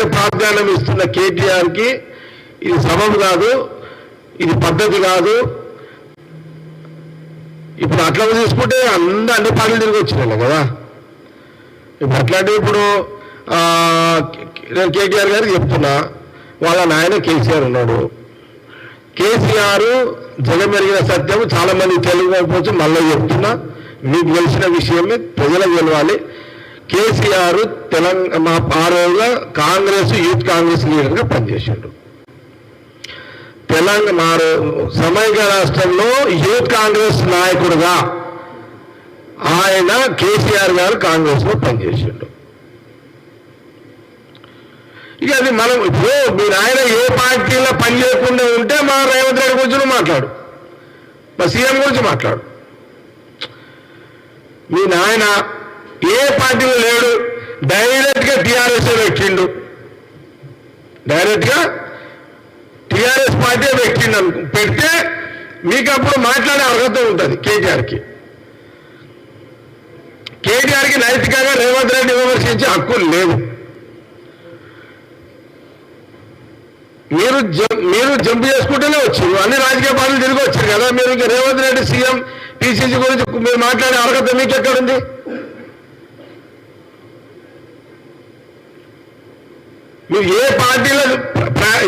స్థాయిలో ప్రాధాన్యం ఇస్తున్న కేటీఆర్కి ఇది సమం కాదు ఇది పద్ధతి కాదు. ఇప్పుడు అట్లా తీసుకుంటే అందరూ అన్ని పార్టీలు తిరిగి వచ్చినాయి కదా. ఇప్పుడు అట్లాంటివి ఇప్పుడు నేను కేటీఆర్ గారికి చెప్తున్నా వాళ్ళ నాయన కేసీఆర్ ఉన్నాడు. కేసీఆర్ జగన్ మెరిగిన సత్యం చాలా మంది తెలియకపోవచ్చు మళ్ళీ చెప్తున్నా మీకు తెలిసిన విషయమే ప్రజలకు తెలవాలి. కేసీఆర్ తెలంగాణ మా ఆ కాంగ్రెస్ యూత్ కాంగ్రెస్ లీడర్గా పనిచేసిండు తెలంగాణ మా సమైక్య రాష్ట్రంలో యూత్ కాంగ్రెస్ నాయకుడుగా ఆయన కేసీఆర్ గారు కాంగ్రెస్లో పనిచేసిండు ఇక అది మనం ఇప్పుడు మీరు ఆయన ఏ పార్టీలో పని చేయకుండా ఉంటే మా రేవంత్ రెడ్డి గురించి మాట్లాడు. మా సీఎం గురించి మాట్లాడు. మీ నాయన ఏ పార్టీలో లేడు. డైరెక్ట్గా టీఆర్ఎస్ఏ పెట్టిండు. డైరెక్ట్గా టీఆర్ఎస్ పార్టీ పెట్టిండు అనుకో పెడితే మీకు అప్పుడు మాట్లాడే అర్హత ఉంటుంది కేటీఆర్కి. కేటీఆర్కి నైతికంగా రేవంత్ రెడ్డి విమర్శించే హక్కులు లేవు మీరు మీరు జంప్ చేసుకుంటూనే వచ్చారు అన్ని రాజకీయ పార్టీలు తిరిగి వచ్చారు కదా. మీరు ఇంకా రేవంత్ రెడ్డి సీఎం పిసిసి గురించి మీరు మాట్లాడే అర్హత మీకు ఎక్కడుంది నువ్వు ఏ పార్టీలో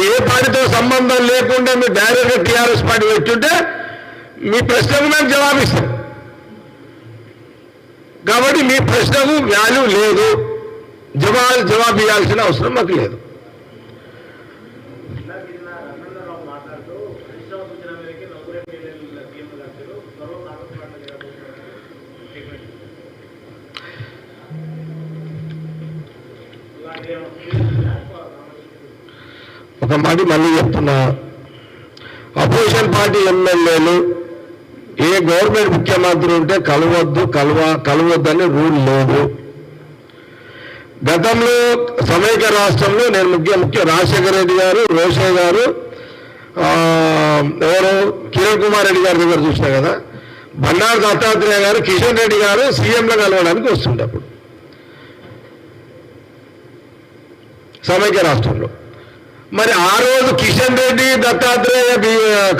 ఏ పార్టీతో సంబంధం లేకుండా మీరు డైరెక్ట్గా టీఆర్ఎస్ పార్టీ పెట్టుంటే మీ ప్రశ్నకు మేము జవాబిస్తాం కాబట్టి మీ ప్రశ్నకు వాల్యూ లేదు జవాబు జవాబు ఇవ్వాల్సిన అవసరం మాకు లేదు Yeah రమణరావు మాట్లాడుతూ హరీశ్రావు సూచన మేరకు నలుగురు ఎమ్మెల్యేలు సీఎం గారు త్వరలో కాంగ్రెస్ పార్టీ స్టేట్మెంట్ అలాగే ఒక మాట మళ్ళీ చెప్తున్నా. అపోజిషన్ పార్టీ ఎమ్మెల్యేలు ఏ గవర్నమెంట్ ముఖ్యమంత్రి ఉంటే కలవద్దు కలవ కలవద్దని రూల్ లేదు. గతంలో సమైక్య రాష్ట్రంలో నేను ముఖ్య ముఖ్య రాజశేఖర రెడ్డి గారు రోషయ్య గారు ఎవరు? కిరణ్ కుమార్ రెడ్డి గారి దగ్గర చూసినా కదా. బండారు దత్తాత్రేయ గారు కిషన్ రెడ్డి గారు సీఎంలో కలవడానికి వస్తుండే అప్పుడు. సమైక్య రాష్ట్రంలో. మరి ఆ రోజు కిషన్ రెడ్డి దత్తాత్రేయ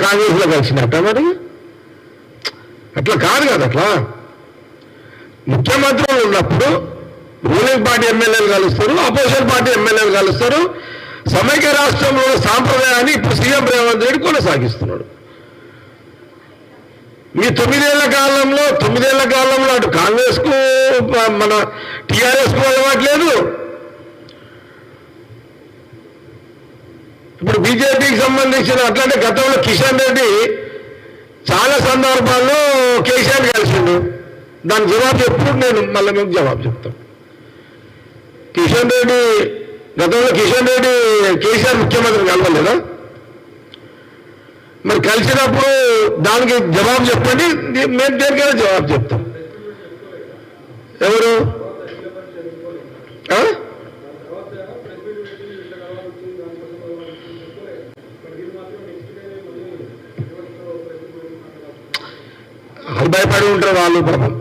కాంగ్రెస్లో కలిసినట్ట మరి? అట్లా కాదు కదా అట్లా? ముఖ్యమంత్రులు ఉన్నప్పుడు రూలింగ్ పార్టీ ఎమ్మెల్యేలు కలుస్తారు అపోజిషన్ పార్టీ ఎమ్మెల్యేలు కలుస్తారు. సమైక్య రాష్ట్రంలో సాంప్రదాయాన్ని ఇప్పుడు సీఎం రేవంత్ రెడ్డి కొనసాగిస్తున్నాడు. మీ తొమ్మిదేళ్ళ కాలంలో తొమ్మిదేళ్ళ కాలంలో అటు కాంగ్రెస్కు మన టీఆర్ఎస్కు అలవాట్లేదు ఇప్పుడు బీజేపీకి సంబంధించిన అట్లాంటి గతంలో కిషన్ రెడ్డి చాలా సందర్భాల్లో కేసీఆర్ కలిసిండు. దాని జవాబు ఎప్పుడు నేను మళ్ళీ మీకు జవాబు చెప్తాం. కిషన్ రెడ్డి గతంలో కిషన్ రెడ్డి కేసీఆర్ ముఖ్యమంత్రి కలవలేదా? మరి కలిసినప్పుడు దానికి జవాబు చెప్పండి. మేము దేనికైనా జవాబు చెప్తాం. ఎవరు? భయపడి ఉంటారు వాళ్ళు పాపం